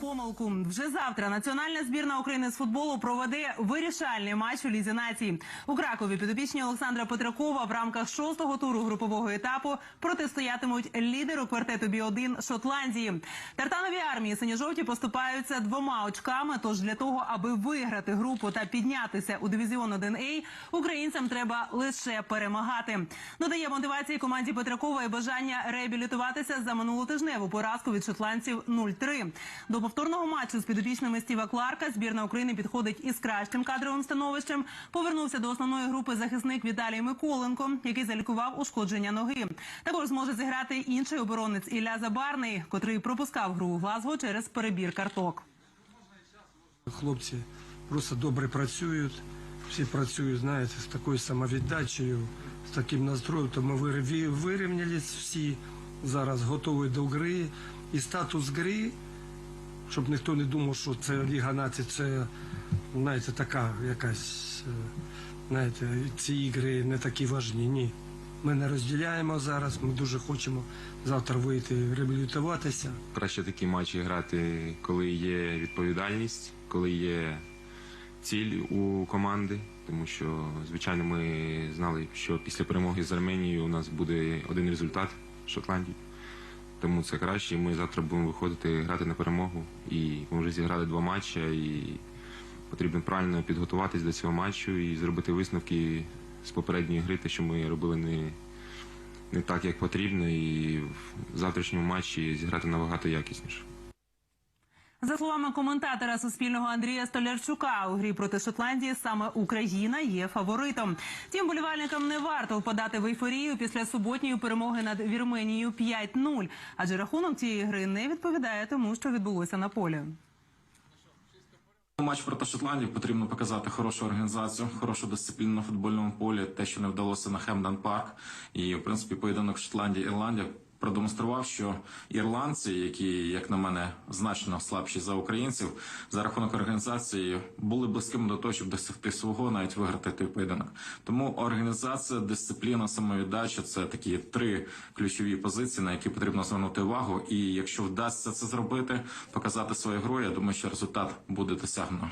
помилку. Вже завтра національна збірна України з футболу проведе вирішальний матч у лізі націй. У Кракові підопічні Олександра Петракова в рамках шостого туру групового етапу протистоятимуть лідеру квартету Бі-1 Шотландії. Тартанові армії синьо-жовті поступаються двома очками. Тож для того, аби виграти групу та піднятися у дивізіон 1А, українцям треба лише перемагати. Додає мотивації команді Петракова і бажання реабілітуватися за минулотижневу поразку від шотландців 0-3. До повторного матчу з підопічними Стіва Кларка збірна України підходить із кращим кадровим становищем. Повернувся до основної групи захисник Віталій Миколенко, який залікував ушкодження ноги. Також зможе зіграти інший оборонець Ілля Забарний, котрий пропускав гру у Глазго через перебір карток. Хлопці просто добре працюють, всі працюють, знаєте, з такою самовіддачею, з таким настроєм, то ми вирівнялись всі, зараз готові до гри. І статус гри, щоб ніхто не думав, що це Ліга націй, це, знаєте, така якась, е, знаєте, ці ігри не такі важні. Ні. Ми не розділяємо зараз, ми дуже хочемо завтра вийти реабілітуватися. Краще такі матчі грати, коли є відповідальність, коли є ціль у команди. Тому що, звичайно, ми знали, що після перемоги з Арменією у нас буде один результат Шотландії. Тому це краще. Ми завтра будемо виходити грати на перемогу. І ми вже зіграли два матчі, і потрібно правильно підготуватись до цього матчу і зробити висновки з попередньої гри, те, що ми робили не, не так, як потрібно, і в завтрашньому матчі зіграти набагато якісніше. За словами коментатора Суспільного Андрія Столярчука, у грі проти Шотландії саме Україна є фаворитом. Тим болівальникам не варто впадати в ейфорію після суботньої перемоги над Вірменією 5-0, адже рахунок цієї гри не відповідає тому, що відбулося на полі. Матч проти Шотландії потрібно показати хорошу організацію, хорошу дисципліну на футбольному полі, те, що не вдалося на Хемдан Парк. І в принципі поєдинок Шотландії Ірландія продемонстрував, що ірландці, які, як на мене, значно слабші за українців, за рахунок організації були близькими до того, щоб досягти свого, навіть виграти той поєдинок. Тому організація, дисципліна, самовіддача це такі три ключові позиції, на які потрібно звернути увагу. І якщо вдасться це зробити, показати свою гру, я думаю, що результат буде досягнено.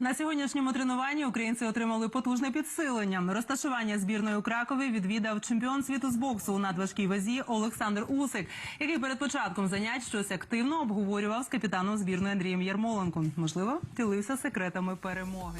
На сьогоднішньому тренуванні українці отримали потужне підсилення. Розташування збірної у Кракові відвідав чемпіон світу з боксу у надважкій вазі Олександр Усик, який перед початком занять щось активно обговорював з капітаном збірної Андрієм Ярмоленком. Можливо, ділився секретами перемоги.